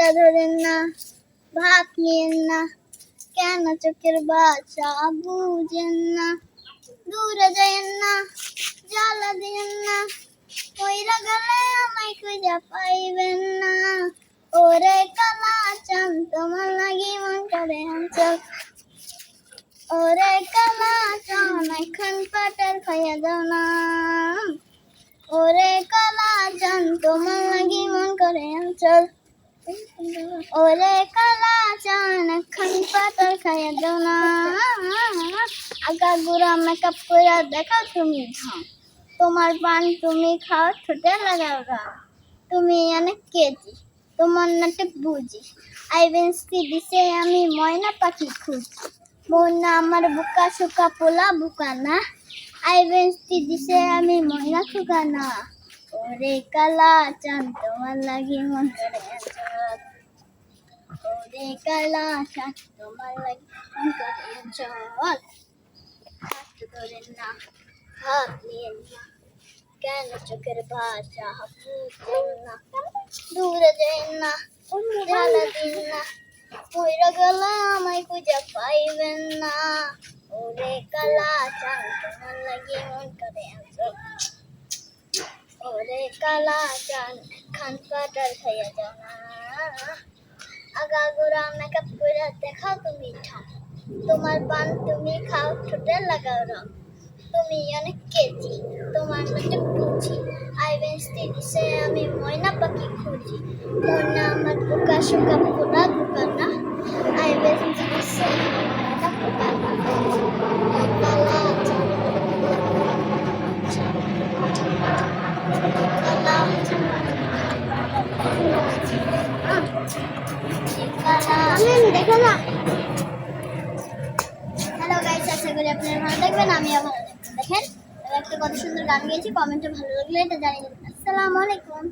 হাতটা ধরেন না, ভাত নিয়েন না, কেন চোখের বাচ্চা বুঝেন না, দূরে যাইয়েন না, জ্বালা দিয়েন না, কইরা গেলে আমায় খুঁজে পাইবেন না। ওরে কালা চান, তোমার লাগি মন করে অঞ্চল ওরে কালা চান, এখন পাটার খাইয়া দাও না। ওরে কালা চান, তোমার লাগি মন করে অঞ্চল ওরে কালা চান খান পাটার খাইয়া দাও না। আগা গুড়া মেকআপ করে দেখাও তুমি তোমার পান তুমি খাও, ঠোঁটে লাগাও তুমি অনেক কেজি, তোমার নাটক বুঝি। আইবেন্সি দিছে আমি ময়না পাখি খুঁজি। ময়না আমার বুকা সুকা পোলা বুকা না। আইবেন্সি দিছে আমি ময়না খুকা না। ওরে কালা চান তোমার লাগি মন করে। ওরে কালা চান তোমার লাগি মন করে আচল। হাত ধরেন না, হাত নিয়েন না, কেন চোখের ভাষা বুঝেন না দূরে যাই না, জ্বালা দিন না ময়রা গেলে আমায় খুঁজে পাইবেন না ওরে কালা চান তোমার লাগে মন করে আছো ওরে কালা চান খান পাটার খাইয়া যাও না আগা গোড়া মেকআপ করে দেখাও তুমি ঠাম তোমার পান তুমি খাও ঠোঁটে লাগাও রং তুমি অনেক কেজি তোমার মধ্যে বুঝি আই বেস্তি দিছে আমি ময়না পাখি খুঁজি ময়না আমার বোকা শোকা পোলা বোকা না আই বেস্তি দিছে ময়না পোকা কালা চাঁদ, কালা কালা দেখো না। হ্যালো ভালো দেখবেন আমিও ভালো দেখেন আমি একটা কত সুন্দর গান গেয়েছি কমেন্টে ভালো লাগলে এটা জানিয়ে দেবেন। আসসালামু আলাইকুম।